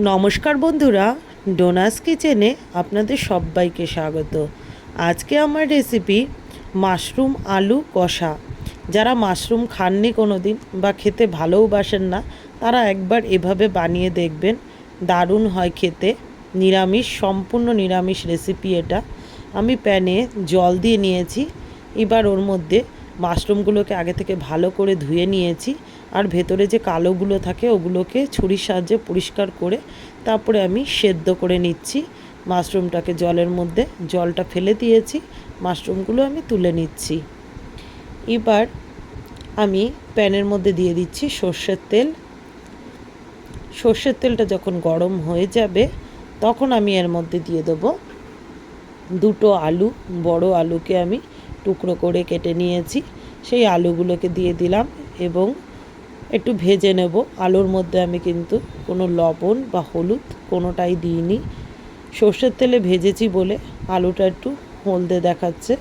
নমস্কার বন্ধুরা, ডোনাস কিচেনে আপনাদের সবাইকে স্বাগত। আজকে আমার রেসিপি মাশরুম আলু কষা। যারা মাশরুম খাননি কোনো দিন বা খেতে ভালোবাসেন না, তারা একবার এভাবে বানিয়ে দেখবেন। দারুণ হয় খেতে। নিরামিষ, সম্পূর্ণ নিরামিষ রেসিপি এটা। আমি প্যানে জল দিয়ে নিয়েছি। এবার ওর মধ্যে মাশরুমগুলোকে আগে থেকে ভালো করে ধুয়ে নিয়েছি। আর ভেতরে যে কালোগুলো থাকে ওগুলোকে ছুরির সাহায্যে পরিষ্কার করে তারপরে আমি সেদ্ধ করে নিচ্ছি। মাশরুমটাকে জলের মধ্যে জলটা ফেলে দিয়েছি, মাশরুমগুলো আমি তুলে নিচ্ছি। এবার আমি প্যানের মধ্যে দিয়ে দিচ্ছি সর্ষের তেল। সর্ষের তেলটা যখন গরম হয়ে যাবে তখন আমি এর মধ্যে দিয়ে দেবো দুটো আলু, বড় আলুকে আমি টুকরো করে কেটে নিয়েছি। সেই আলুগুলোকে দিয়ে দিলাম এবং একটু ভেজে নেব। আলুর মধ্যে আমি কিন্তু কোনো লবণ বা হলুদ কোনোটাই দিইনি। সর্ষের তেলে ভেজেছি বলে আলুটা একটু হলদে দেখাচ্ছে।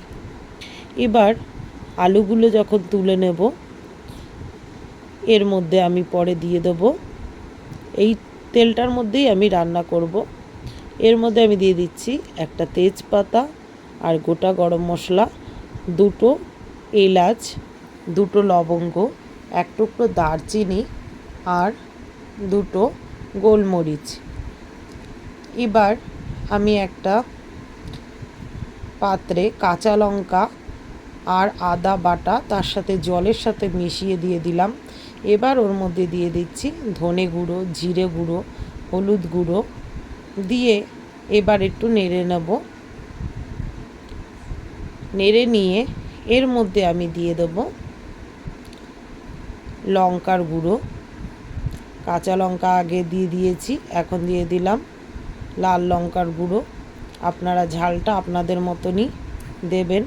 এবার আলুগুলো যখন তুলে নেব, এর মধ্যে আমি পরে দিয়ে দেব। এই তেলটার মধ্যেই আমি রান্না করব। এর মধ্যে আমি দিয়ে দিচ্ছি একটা তেজপাতা আর গোটা গরম মশলা, দুটো এলাচ, দুটো লবঙ্গ এক টুকরো দারচিনি আর দুটো গোলমরিচ। এবার আমি একটা পাত্রে কাঁচা লঙ্কা আর আদা বাটা তার সাথে জলের সাথে মিশিয়ে দিয়ে দিলাম। এবার ওর মধ্যে দিয়ে দিচ্ছি ধনে গুঁড়ো, জিরে গুঁড়ো, হলুদ গুঁড়ো দিয়ে এবার একটু নেড়ে নেব। নেড়ে নিয়ে এর মধ্যে আমি দিয়ে দেবো লঙ্কার গুঁড়ো। কাঁচা লঙ্কা আগে দিয়ে দিয়েছি, এখন দিয়ে দিলাম লাল লঙ্কার গুঁড়ো। আপনারা ঝালটা আপনাদের মতনই দেবেন,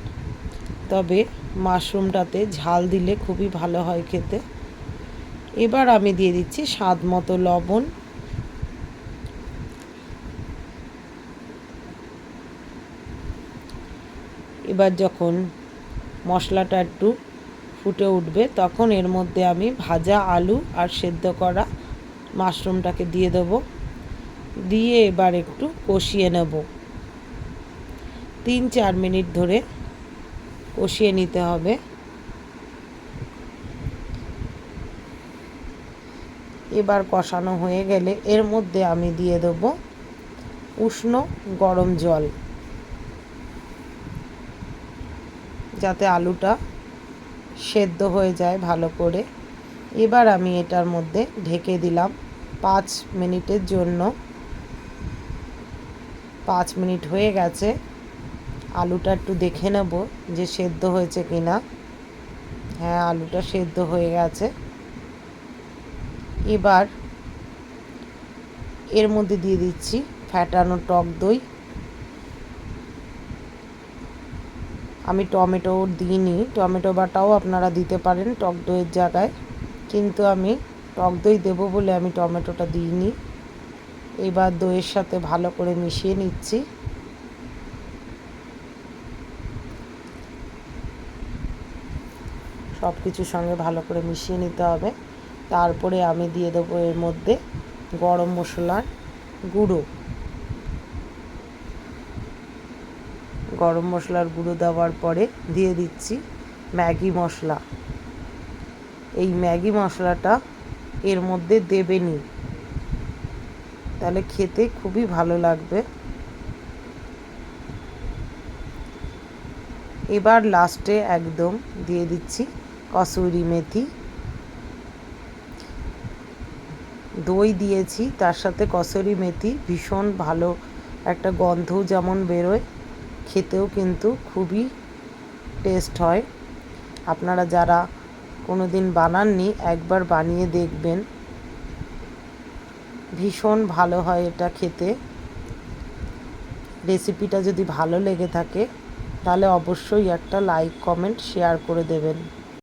তবে মাশরুমটাতে ঝাল দিলে খুবই ভালো হয় খেতে। এবার আমি দিয়ে দিচ্ছি স্বাদ মতো লবণ। এবার যখন মশলাটা একটু ফুটে উঠবে, তখন এর মধ্যে আমি ভাজা আলু আর সেদ্ধ করা মাশরুমটাকে দিয়ে দেবো। দিয়ে এবার একটু কষিয়ে নেব। তিন চার মিনিট ধরে কষিয়ে নিতে হবে। এবার কষানো হয়ে গেলে এর মধ্যে আমি দিয়ে দেব উষ্ণ গরম জল, যাতে আলুটা সেদ্ধ হয়ে যায় ভালো করে। এবার আমি এটার মধ্যে ঢেকে দিলাম পাঁচ মিনিটের জন্য। পাঁচ মিনিট হয়ে গেছে। আলুটা একটু দেখে নেব যে সেদ্ধ হয়েছে কি না হ্যাঁ আলুটা সেদ্ধ হয়ে গেছে। এবার এর মধ্যে দিয়ে দিচ্ছি ফ্যাটানো টক দই। আমি টমেটো দিইনি। টমেটো বাটাও আপনারা দিতে পারেন টক দইয়ের জায়গায়। কিন্তু আমি টক দই দেবো বলে আমি টমেটোটা দিইনি। এবার দইয়ের সাথে ভালো করে মিশিয়ে নিচ্ছি। সব কিছুর সঙ্গে ভালো করে মিশিয়ে নিতে হবে। তারপরে আমি দিয়ে দেবো এর মধ্যে গরম মশলার গুঁড়ো। গরম মশলার গুঁড়ো দেওয়ার পরে দিয়ে দিচ্ছি ম্যাগি মশলা। এই ম্যাগি মশলাটা এর মধ্যে দেবেনি তাহলে খেতে খুবই ভালো লাগবে। এবার লাস্টে একদম দিয়ে দিচ্ছি কসুরি মেথি। দই দিয়েছি, তার সাথে কসুরি মেথি, ভীষণ ভালো একটা গন্ধ যেমন বেরোয়। খেতেও কিন্তু খুবই টেস্ট হয়। আপনারা যারা কোনো দিন বানাননি, একবার বানিয়ে দেখবেন। ভীষণ ভালো হয় এটা খেতে। রেসিপিটা যদি ভালো লেগে থাকে, তাহলে অবশ্যই একটা লাইক কমেন্ট শেয়ার করে দেবেন।